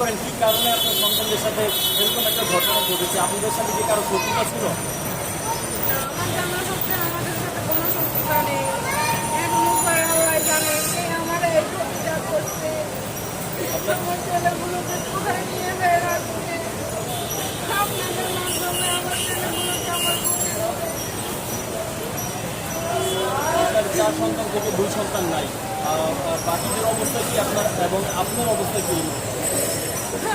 করেন কি কারণে আপনার সন্তানদের সাথে এরকম একটা ঘটনা ঘটেছে? আপনাদের সাথে কি কারও শত্রুতা ছিল? চার সন্তান থেকে দুই সন্তান নাই। বাকিদের অবস্থা কি আপনার এবং আপনার অবস্থা কি?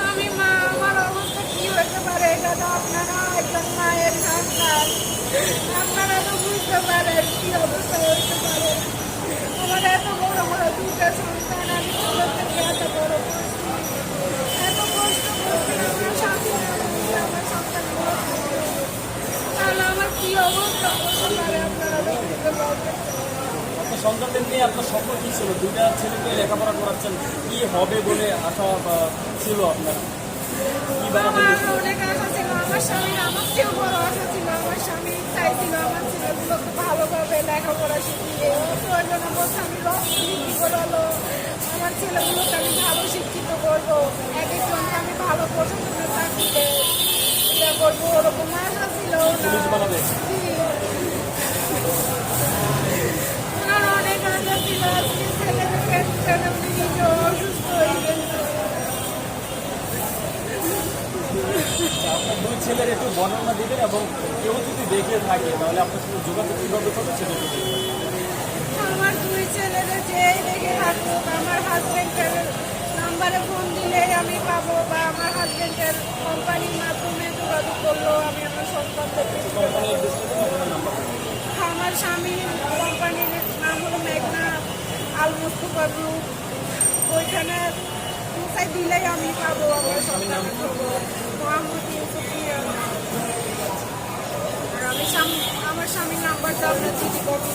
আমি মা, আমার অবস্থা কি হতে পারে? এটা তো আপনারা একজন মায়ের সন্তান। আপনারা তো বুঝতে পারেন কি অবস্থা হতে পারে। আমার এত বড় বড় দুটা সন্তান, আমি ছোট থেকে এত বড় এত কষ্ট করছি আমার আমি আমার সন্তানগুলো তাহলে আমার কি অবস্থা হতে পারে আপনারা তো বুঝতে পারবেন আপনার সন্তানদের নিয়ে আপনার স্বপ্ন কি ছিল? দুইটা ছেলেকে লেখাপড়া করাচ্ছেন কি হবে বলে আশা ছিল আপনার? কি আমার অনেক আমার চেয়েও বড় আশা ছিল আমার স্বামী চাইছিল আমার ছেলেগুলোকে ভালোভাবে লেখাপড়া শিখিয়ে প্রয়োজনে বলছে আমি বিক্রি করালো আমার ছেলেগুলোকে আমি ভালো শিক্ষিত করব এক একজনকে আমি ভালো প্রশাসনের চাকরিতে করব ওরকম আশা ছিল আপনার দুই ছেলের একটু বর্ণনা দিবেন এবং কেউ যদি দেখে থাকে তাহলে আপনার সাথে যোগাযোগ কীভাবে করবে সেটা আমার দুই ছেলেরা যেই দেখে থাকুক আমার হাজবেন্ডের নাম্বারে ফোন দিলেই আমি পাবো বা আমার হাজবেন্ডের কোম্পানির মাধ্যমে যোগাযোগ করলেও আমি আমার। ডিস্ট্রিক্ট আমার স্বামী কোম্পানির নাম হলো মেঘনা আল মুস্তফা গ্রুপ ওইখানে দিলেই আমি পাবো আমার সন্তানের আমার স্বামীর নাম্বারটা আপনার চিঠি কপি